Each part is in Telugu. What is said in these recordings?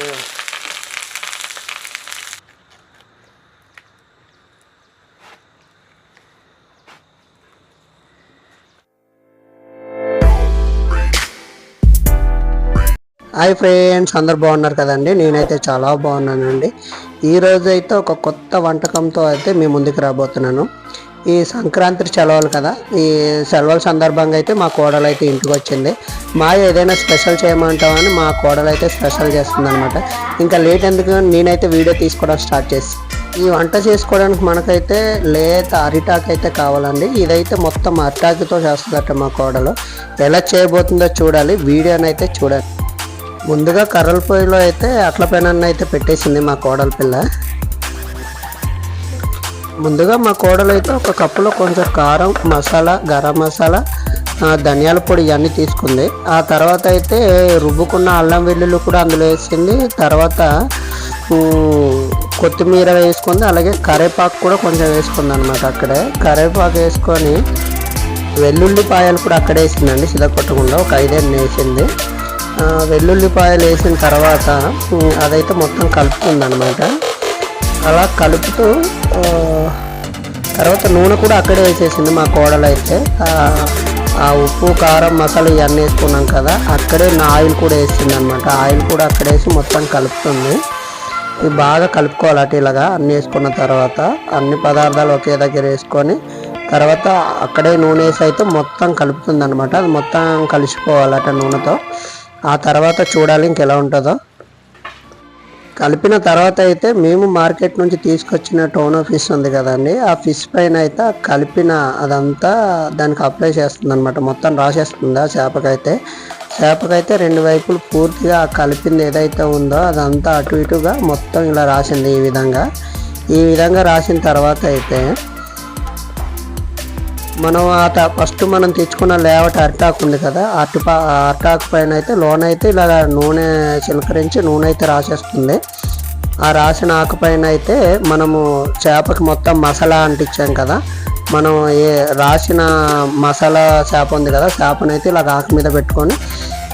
హాయ్ ఫ్రెండ్స్ అందరు బాగున్నారు కదండి? నేనైతే చాలా బాగున్నానండి. ఈరోజు అయితే ఒక కొత్త వంటకంతో అయితే మీ ముందుకు రాబోతున్నాను. ఈ సంక్రాంతి సెలవులు కదా. ఈ సెలవుల సందర్భంగా అయితే మా కోడలు అయితే ఇంటికి వచ్చింది. మా ఏదైనా స్పెషల్ చేయమంటామని మా కోడలు అయితే స్పెషల్ చేస్తుందనమాట ఇంకా లేట్ ఎందుకు? నేనైతే వీడియో తీసుకోవడం స్టార్ట్ చేసి ఈ వంట చేసుకోవడానికి మనకైతే లేత అరిటాక్ అయితే కావాలండి. ఇదైతే మొత్తం అరిటాకుతో చేస్తుందట మా కోడలు. ఎలా చేయబోతుందో చూడాలి. వీడియోనైతే చూడాలి. ముందుగా కర్రల పొయ్యిలో అయితే అట్ల పెనాన్ని అయితే పెట్టేసింది మా కోడల పిల్ల. ముందుగా మా కోడలు అయితే ఒక కప్పులో కొంచెం కారం మసాలా గరం మసాలా ధనియాల పొడి ఇవన్నీ తీసుకుంది. ఆ తర్వాత అయితే రుబ్బుకున్న అల్లం వెల్లుల్లి కూడా అందులో వేసింది. తర్వాత కొత్తిమీర వేసుకుంది. అలాగే కరేపాకు కూడా కొంచెం వేసుకుంది అనమాట అక్కడే. కరేపాకు వేసుకొని వెల్లుల్లిపాయలు కూడా అక్కడే వేసిందండి సిద్ధకొట్టకుండా ఒక ఐదేళ్ళు వేసింది వెల్లుల్లిపాయలు వేసిన తర్వాత అదైతే మొత్తం కలుపుతుంది అనమాట అలా కలుపుతూ తర్వాత నూనె కూడా అక్కడే వేసేసింది మా కోడలు అయితే. ఆ, ఉప్పు కారం మసాలా ఇవన్నీ వేసుకున్నాం కదా అక్కడే నా ఆయిల్ కూడా వేసింది అనమాట ఆయిల్ కూడా అక్కడ వేసి మొత్తం కలుపుతుంది. ఇది బాగా అటు ఇలాగా అన్నీ వేసుకున్న తర్వాత అన్ని పదార్థాలు ఒకే దగ్గర వేసుకొని తర్వాత అక్కడే నూనె వేసి అయితే మొత్తం కలుపుతుంది అనమాట అది మొత్తం కలిసిపోవాలట నూనెతో. ఆ తర్వాత చూడాలి ఇంకెలా ఉంటుందో. కలిపిన తర్వాత అయితే మేము మార్కెట్ నుంచి తీసుకొచ్చిన టోనో ఫిష్ ఉంది కదండి ఆ ఫిష్ పైన అయితే ఆ కలిపిన అదంతా దానికి అప్లై చేస్తుంది అనమాట మొత్తం రాసేస్తుంది ఆ చేపకైతే? చేపకైతే రెండు వైపులు పూర్తిగా కలిపింది ఏదైతే ఉందో అదంతా అటు ఇటుగా మొత్తం ఇలా రాసింది ఈ విధంగా. ఈ విధంగా రాసిన తర్వాత అయితే మనం ఆ ఫస్ట్ మనం తెచ్చుకున్న లేవట అరిటాకు ఉంది కదా అటు అరిటాకు పైన అయితే లోన అయితే ఇలా నూనె చిలకరించి నూనె అయితే రాసేస్తుంది. ఆ రాసిన ఆకు పైన అయితే మనము చేపకి మొత్తం మసాలా అంటించాం కదా మనం ఏ రాసిన మసాలా చేప ఉంది కదా చేపనైతే ఇలా ఆకు మీద పెట్టుకొని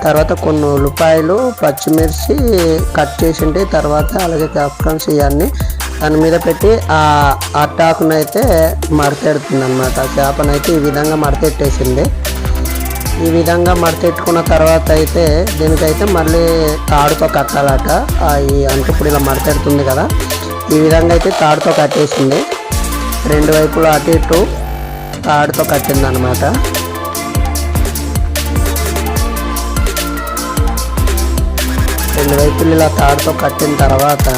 తర్వాత కొన్ని ఉల్లిపాయలు పచ్చిమిర్చి కట్ చేసింటి తర్వాత అలాగే క్యాప్కన్స్ ఇవన్నీ దాని మీద పెట్టి ఆ అట్టాకునైతే మడతెడుతుంది అనమాట చేపనైతే ఈ విధంగా మడతెట్టేసింది. ఈ విధంగా మడతెట్టుకున్న తర్వాత అయితే దీనికైతే మళ్ళీ తాడుతో కట్టాలట. ఈ అంటే ఇప్పుడు ఇలా మడతెడుతుంది కదా. ఈ విధంగా అయితే తాడుతో కట్టేసింది. రెండు వైపులు అటు ఇటు తాడుతో కట్టింది అనమాట రెండు వైపులు ఇలా తాడుతో కట్టిన తర్వాత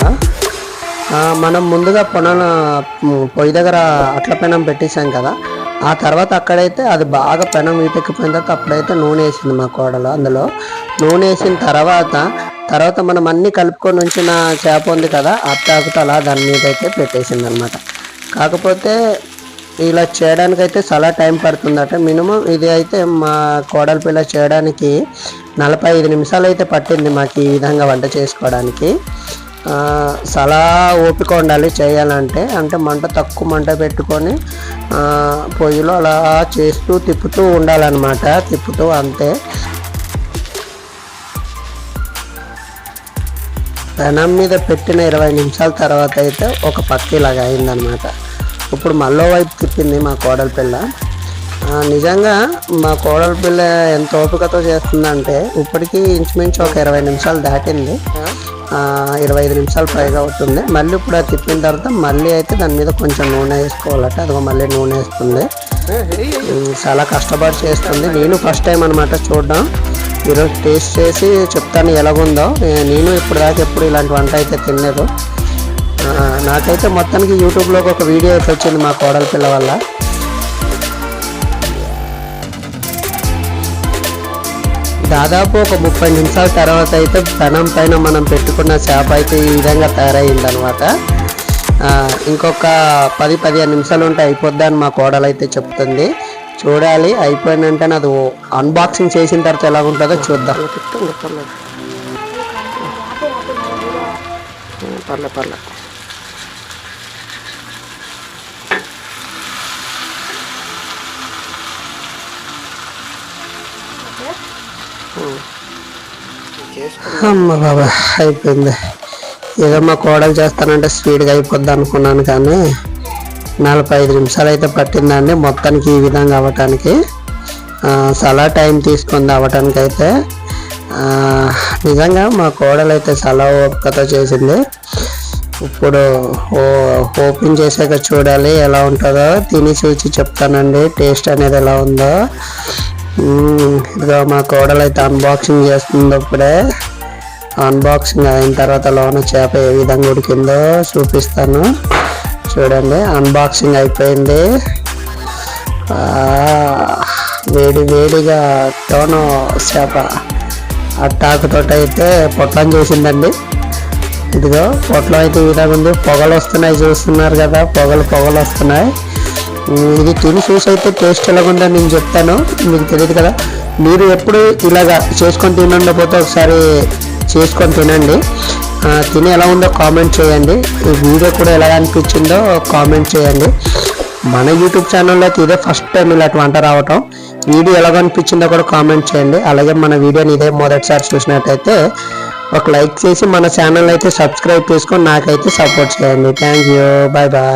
మనం ముందుగా పొనాల పొయ్యి దగ్గర అట్ల పెనం పెట్టేసాం కదా. ఆ తర్వాత అక్కడైతే అది బాగా పెనం వీటెక్కిపోయిన తర్వాత అప్పుడైతే నూనె వేసింది మా కోడలు అందులో. నూనె వేసిన తర్వాత తర్వాత మనం అన్నీ కలుపుకొని ఉంచిన చేప ఉంది కదా అట్టాకుతో అలా దాని మీద అయితే పెట్టేసింది అనమాట కాకపోతే ఇలా చేయడానికి అయితే చాలా టైం పడుతుందట. మినిమం ఇది అయితే మా కోడలి పిల్ల చేయడానికి నలభై ఐదు నిమిషాలు అయితే పట్టింది మాకు ఈ విధంగా వంట చేసుకోవడానికి. చాలా ఓపిక ఉండాలి చేయాలంటే. అంటే మంట తక్కువ మంట పెట్టుకొని పొయ్యిలో అలా చేస్తూ తిప్పుతూ ఉండాలన్నమాట. తిప్పుతూ అంతే. పెనం మీద పెట్టిన ఇరవై నిమిషాల తర్వాత అయితే ఒక పక్క ఇలాగ అయిందనమాట ఇప్పుడు మళ్ళో వైపు తిప్పింది మా కోడలి పిల్ల. నిజంగా మా కోడలి పిల్ల ఎంత ఓపికతో చేస్తుందంటే ఇప్పటికీ ఇంచుమించు ఒక ఇరవై నిమిషాలు దాటింది. ఇరవై ఐదు నిమిషాలు పైగా అవుతుంది. మళ్ళీ ఇప్పుడు అది తిప్పిన తర్వాత మళ్ళీ అయితే దాని మీద కొంచెం నూనె వేసుకోవాలట. అదిగో మళ్ళీ నూనె వేస్తుంది. చాలా కష్టపడి చేస్తుంది. నేను ఫస్ట్ టైం అనమాట చూడడం. ఈరోజు టేస్ట్ చేసి చెప్తాను ఎలాగుందో. నేను ఇప్పుడు దాకా ఎప్పుడు ఇలాంటి వంట అయితే తినలేదు. నాకైతే మొత్తానికి యూట్యూబ్లోకి ఒక వీడియో అయితే వచ్చింది మా కోడల పిల్ల వల్ల. దాదాపు ఒక ముప్పై నిమిషాల తర్వాత అయితే ధనం పైన మనం పెట్టుకున్న చేప అయితే ఈ విధంగా తయారైందనమాట ఇంకొక పది పదిహేను నిమిషాలు ఉంటే అయిపోద్ది అని మా కోడలు అయితే చెప్తుంది. చూడాలి అయిపోయిందంటే అది అన్బాక్సింగ్ చేసిన తర్వాత ఎలా ఉంటుందో చూద్దాం. పర్లే పర్లే. అమ్మ బాబా అయిపోయింది. ఏదో మా కోడలు చేస్తానంటే స్పీడ్గా అయిపోద్ది అనుకున్నాను కానీ నలభై ఐదు నిమిషాలు అయితే పట్టిందండి మొత్తానికి ఈ విధంగా అవ్వటానికి. చాలా టైం తీసుకుంది అవ్వటానికి అయితే. నిజంగా మా కోడలు అయితే చాలా ఓపికతో చేసింది. ఇప్పుడు ఓ ఓపెన్ చేసాక చూడాలి ఎలా ఉంటుందో తిని చూసి చెప్తానండి టేస్ట్ అనేది ఎలా ఉందో. ఇదిగో మా కోడలు అయితే అన్బాక్సింగ్ చేస్తుంది ఇప్పుడే అన్బాక్సింగ్ అయిన తర్వాత లోన చేప ఏ విధంగా ఉడికిందో చూపిస్తాను. చూడండి అన్బాక్సింగ్ అయిపోయింది. వేడి వేడిగా తోనో చేప ఆ టాకుతోటి అయితే పొట్లం చేసిందండి. ఇదిగో పొట్లం అయితే ఈ విధంగా ఉంది పొగలు వస్తున్నాయి చూస్తున్నారు కదా పొగలు పొగలు వస్తున్నాయి. ఇది తిని చూసి అయితే టేస్ట్ ఎలాగుందో నేను చెప్తాను. మీకు తెలియదు కదా. మీరు ఎప్పుడు ఇలాగా చేసుకొని తినకపోతే ఒకసారి చేసుకొని తినండి. తిని ఎలా ఉందో కామెంట్ చేయండి. ఈ వీడియో కూడా ఎలా అనిపించిందో కామెంట్ చేయండి. మన యూట్యూబ్ ఛానల్లో అయితే ఇదే ఫస్ట్ టైం ఇలాంటి వంట రావటం. వీడియో ఎలా అనిపించిందో కూడా కామెంట్ చేయండి. అలాగే మన వీడియోని ఇదే మొదటిసారి చూసినట్టయితే ఒక లైక్ చేసి మన ఛానల్ అయితే సబ్స్క్రైబ్ చేసుకొని నాకైతే సపోర్ట్ చేయండి. Thank you bye bye